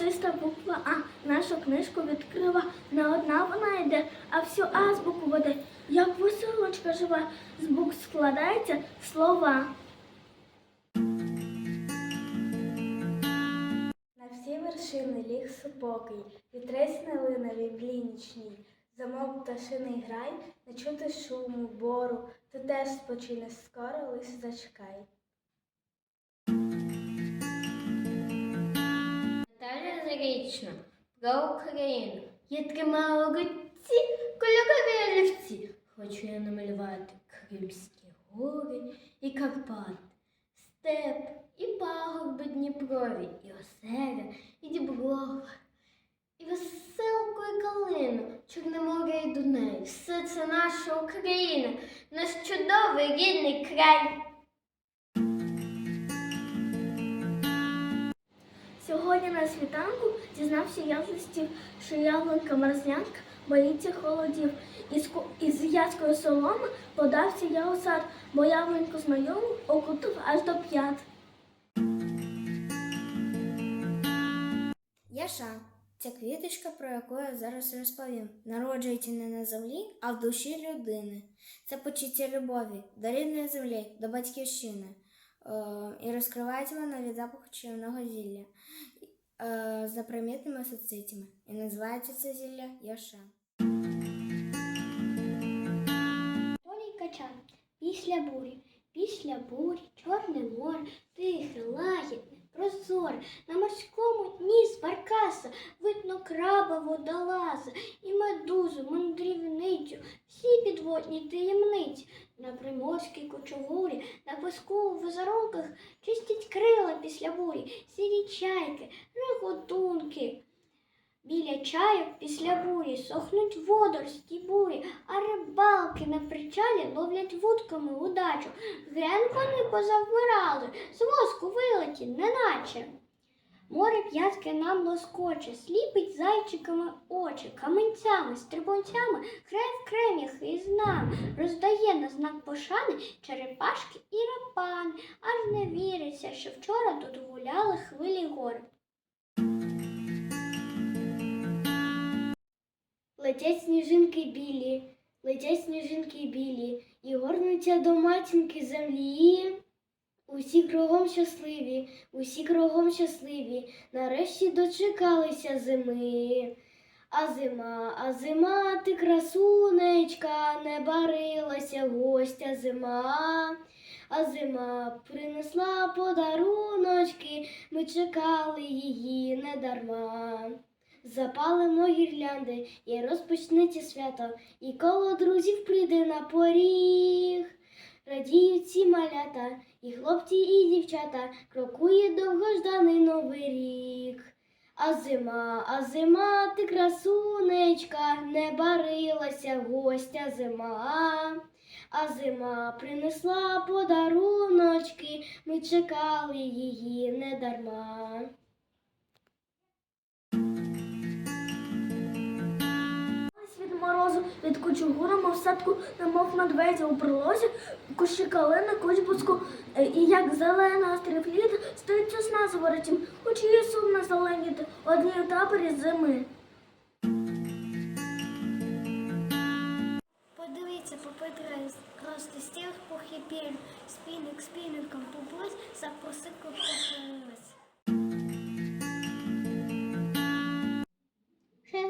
голосиста буква А. Нашу книжку відкрила. Не одна вона йде, а всю азбуку веде. Як веселочка жива, з букв складається слова. На всі вершини ліг супокій, вітрець налиновий блінічній, замок пташиний грай, не чути шуму, бору, ти теж спочинеш скоро, лиш зачекай. Зарічна про Україну. Я тримала у руці кольорові олівці. Хочу я намалювати Кримські гори і Карпати, степ і пагорби Дніпрові, і озера, і Діброва, і веселку і калину, Чорне море і Дунай. Все це наша Україна, наш чудовий рідний край. Сьогодні на світанку дізнався я з листів, що яблунка мерзнянка боїться холодів. Із, в'язкою соломи подався я у сад, бо яблуньку знайому окутав аж до п'ят. Яша це квіточка, про яку я зараз розповім. Народжується не на землі, а в душі людини. Це почуття любові до рідної землі, до батьківщини. Е, і розкривається вона від запаху чайного зілля е, за примітними социтями. І називається це зілля Яша. Толій Качан. Після бурі, після бурі, чорне море, тихе, лагідне, прозоре, на морському дні з баркаса видно краба водолаза і медузу, мандрівницю, Підводні таємниці. На приморській кочугурі, на песку у визерунках чистять крила після бурі, сірі чайки, реготунки. Біля чаю після бурі сохнуть водорості бурі, а рибалки на причалі ловлять вудками удачу. Гренкони позавмирали, з воску вилеті, неначе. Море п'ятки нам лоскоче, сліпить зайчиками очі, каменцями, стрибунцями, край в із нами, роздає на знак пошани черепашки і рапани, аж не віриться, що вчора тут гуляли хвилі гори. Летять сніжинки білі, летять сніжинки білі, і горнуться до матінки землі. Усі кругом щасливі, усі кругом щасливі, нарешті дочекалися зими. А зима, а зима, ти красунечка, не барилася гостя зима. А зима принесла подаруночки, ми чекали її недарма. Запалимо гірлянди і розпочнеться свято, і коло друзів прийде на поріг. Радіють ці малята, і хлопці, і дівчата, крокує довгожданий новий рік. А зима, а зима, ти красунечка, не барилася гостя зима. А зима принесла подаруночки, ми чекали її недарма. Від кучугура, мов садку, немов медведя у прилозі, кущі калини, кучбуску, е, і як зелена острів стоїть сосна з воротім, хоч її сумно зеленіти, одній у таборі зими. Подивіться, попитра просто стіг похибіль, спільник спільником поблизь, запросив похилилась.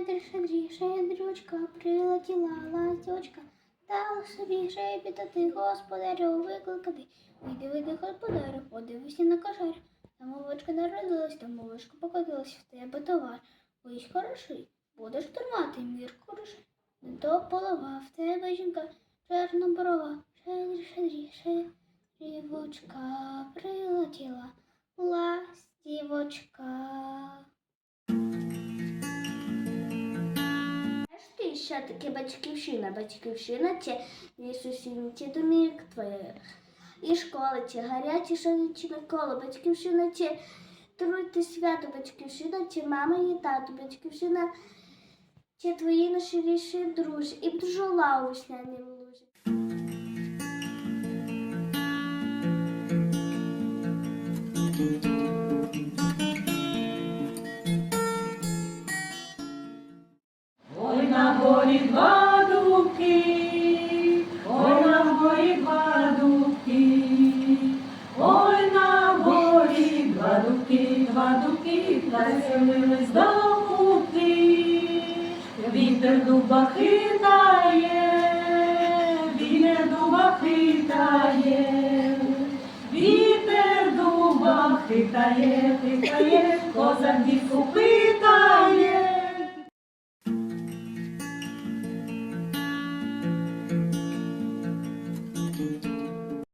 Шедрі, шедрі, шедрючка, прилетіла ласточка, дала собі шепітати, господарю викликати. Вийди, вийди, господарю, подивися на кошар. Там овочка народилась, там овочка покотилась, в тебе товар. Будь хороший, будеш тримати мір хороший. Не то полова, в тебе жінка чорноборова. Шедрі, шедрі, шедрівочка, прилетіла ластівочка. Що таке батьківщина? Батьківщина це не сусідні, це домівка твоя. І школа, це гарячі шалічі коло. Батьківщина це труйте свято, батьківщина це мама і тато. Батьківщина це твої найширіші друзі. І бджола у весняній лузі. горі Вітер дуба хитає, вітер дуба хитає, вітер дуба хитає, хитає, козак питає.